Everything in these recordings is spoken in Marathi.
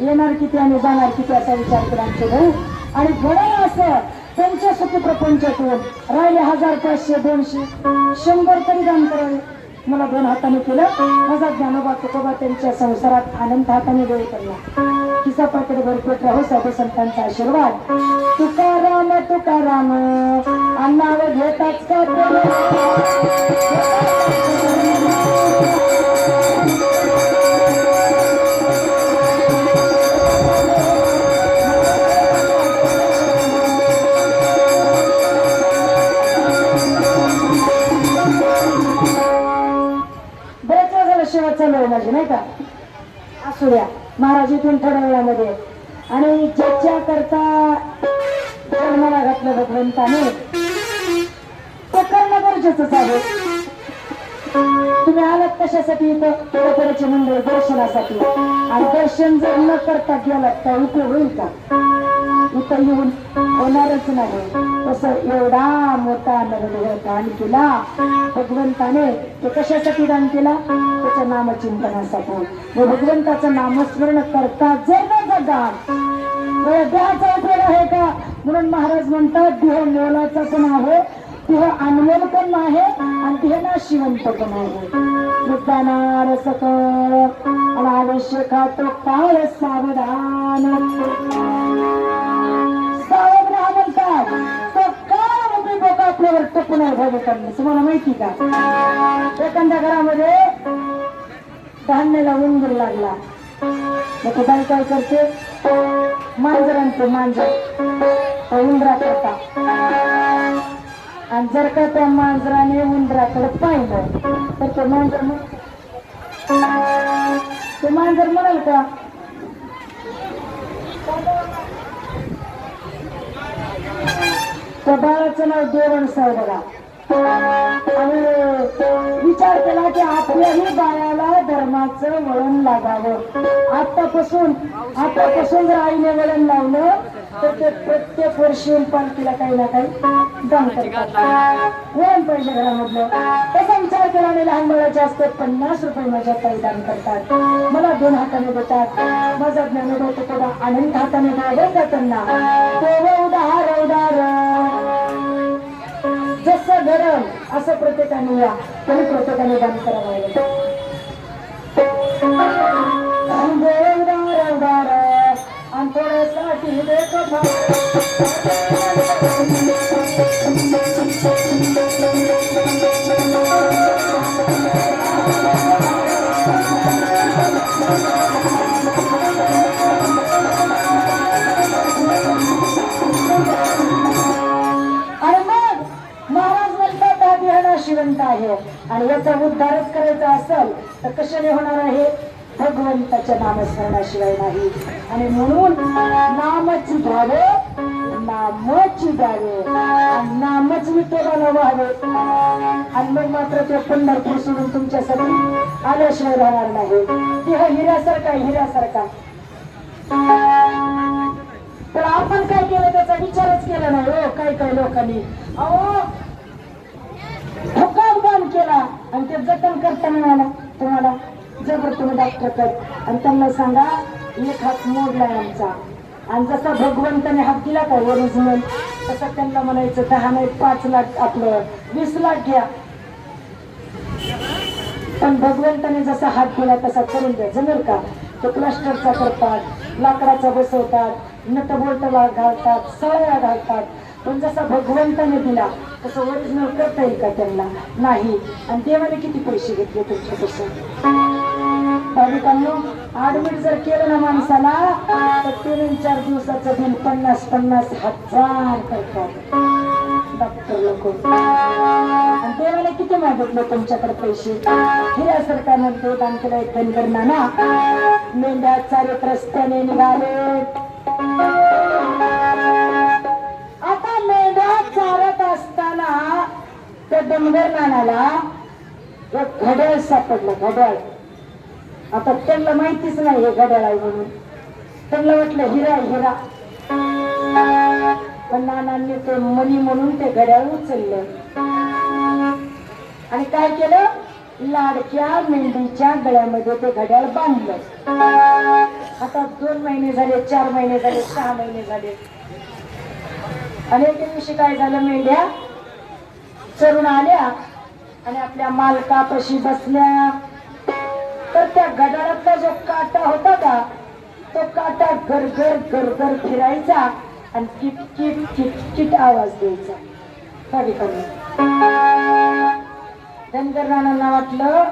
येणार किती आणि जाणार किती असा विचार केला आमचे भाऊ. आणि घडलं असं त्यांच्या सुखी प्रपंचातून राहिले हजार पाचशे दोनशे. शंभर तरी दान करावे. मला दोन हाताने केलं. माझा ज्ञानोबा तुकोबा त्यांच्या संसारात आनंद हाताने डोळे करला. किसापाकडे भरपूर भरपेट साधू संतांचा आशीर्वाद. तुकाराम तुकाराम अन्नावर घेताच का का? असू द्या महाराज इथून थोड्या वेळामध्ये आणि ज्याच्या करता जन्माला घातलं भगवंताने ते करणं गरजेचंच आहे. तुम्ही आलात कशासाठी इथं? थोडं मंडळ दर्शनासाठी. आणि दर्शन जर न करता गेलात तर उपयोग होईल का? इथं येऊन होणारच नाही. तसं एवढा मोठा नरदेह दान केला. भगवंताने तो कशासाठी दान केला? त्याच्या नामचिंतनासाठी. व भगवंताचं नामस्मरण करता जर न जगाल देहाचा उपयोग आहे का? म्हणून महाराज म्हणतात देह मोलाचा पण आहे देह अनमोल पण आहे आणि देह नाशिवंत पण आहे. मुद्दानार सकळ आवश्यक तो काळ सावधान. डोकं आपल्यावर टपून आहे तुम्हाला माहिती का? एखाद्या घरामध्ये धान्याला उंदीर लागला. मग बाई काय करते? मांजर आणते मांजर उंदरा करता आणि जर का त्या मांजराने उंदराकडे पाहिलं तर ते मांजर ते मांजर म्हणाल का? त्या बाळाचं नाव देवणस आहे बघा. आणि विचार केला की आपल्याही बाळाला धर्माचं वळण लागावं. आतापासून आतापासून जर आईने वळण लावलं तर ते प्रत्येक वर्षी पालखीला काही ना काही दान करतात. वळण पाहिजे घरामधलं. त्याचा विचार केला आणि लहान मुलाचे असते पन्नास रुपये माझ्या ताई दान करतात. मला दोन हाताने देतात. माझा ज्ञानोदय थोडा आनंद हाताने द्यावं का त्यांना देव उदार उदार जसं घडल असं प्रत्येकाने या. तरी प्रत्येकाने दान करावं लागेल. आणि याचा उद्धारच करायचा असेल तर कशाने होणार आहे? भगवंताच्या नामस्मरणाशिवाय नाही. आणि म्हणून नामच घ्यावे नामच द्यावे आणि नामच विठोबाला व्हावे. आणि मग मात्र ते पंढरपूर सोडून तुमच्यासाठी आल्याशिवाय राहणार नाही. हा हिऱ्यासारखा हिऱ्यासारखा. तर आपण काय केलं त्याचा विचारच केला नाही हो काही काही लोकांनी. अहो केला आणि ते जतन करताना मिळाला तुम्हाला जबर तुम्ही डॉक्टर आणि त्यांना सांगा एक हात मोडलाय आमचा. आणि जसा भगवंताने हात दिला का ओरिजिनल तसं त्यांना म्हणायचं दहा नाही पाच लाख आपलं वीस लाख घ्या. पण भगवंताने जसा हात दिला तसा करून द्या. जमेल का? तो प्लास्टरचा करतात लाकडाचा बसवतात नट बोलटला घालतात सळ्या घालतात. पण जसा भगवंताने दिला तसं ओरिजिनल करता येईल का त्यांना? नाही. आणि देवाने किती पैसे घेतले तुमच्यापासून भाविकांनो ऍडमिट जर केलं ना माणसाला तर तीन चार दिवसाचं बिल पन्नास पन्नास हजार करतात. डॉक्टर लोक. आणि देवाला किती मागितले तुमच्याकडे पैसे? हिरा सरकारनं तो दान केला एक धनगर मेंढ्या चालत रस्त्याने निघाले त्या कानाला नानाला एक घड्याळ सापडलं घड्याळ. आता त्यांना माहितीच नाही हे घड्याळ आहे म्हणून. त्यांना वाटलं हिरा हिरा. पण नानांनी ते मनी म्हणून ते घड्याळ उचललं. आणि काय केलं? लाडक्या मेंढीच्या गळ्यामध्ये ते घड्याळ बांधलं. आता दोन दोन महिने झाले चार महिने झाले सहा महिने झाले. आणि एके दिवशी काय झालं मेंढ्या? चरून आल्या आणि आपल्या मालकापाशी बसल्या. तर त्या गडाळातला जो काटा होता का तो काटा गरगर गरगर फिरायचा आणि किट किट किट किट आवाज द्यायचा. धनगर राणांना वाटलं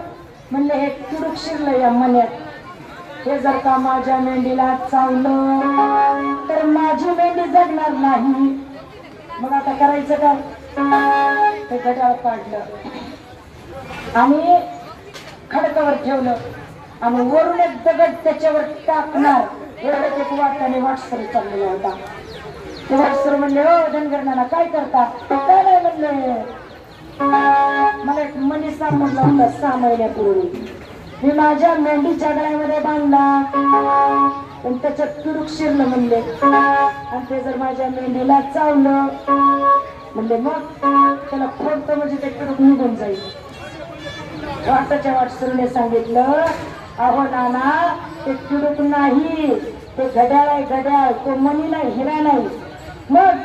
म्हणले हे तुडूक शिरलं या मन्यात. हे जर का माझ्या मेंढीला चावलं तर माझी मेंढी जगणार नाही. मग आता करायचं काय? गटाळ काढलं. आणि खडकावर ठेवलं. आणि वरून एक दगड त्याच्यावर टाकणार. एवढं एक वाटाने वाटसर चाललेला होता. ते वाटसर म्हणले हो धनगरणाला काय करता? काय नाही म्हणले. मला एक मनी सांगितलं होता सहा महिन्यापूर्वी. मी माझ्या मेंढीच्या गळ्यामध्ये बांधला. पण त्याच्यात तुरुक शिरलं म्हणले. आणि ते जर माझ्या मेंढीला चावलं म्हणजे मग त्याला फोडतं म्हणजे ते निघून जाईल. वाटाच्या वाटसरूने सांगितलं अहो नाना ते तुडूक नाही. ते घड्याळ आहे घड्याळ. तो मनी नाही हिरा नाही. मग?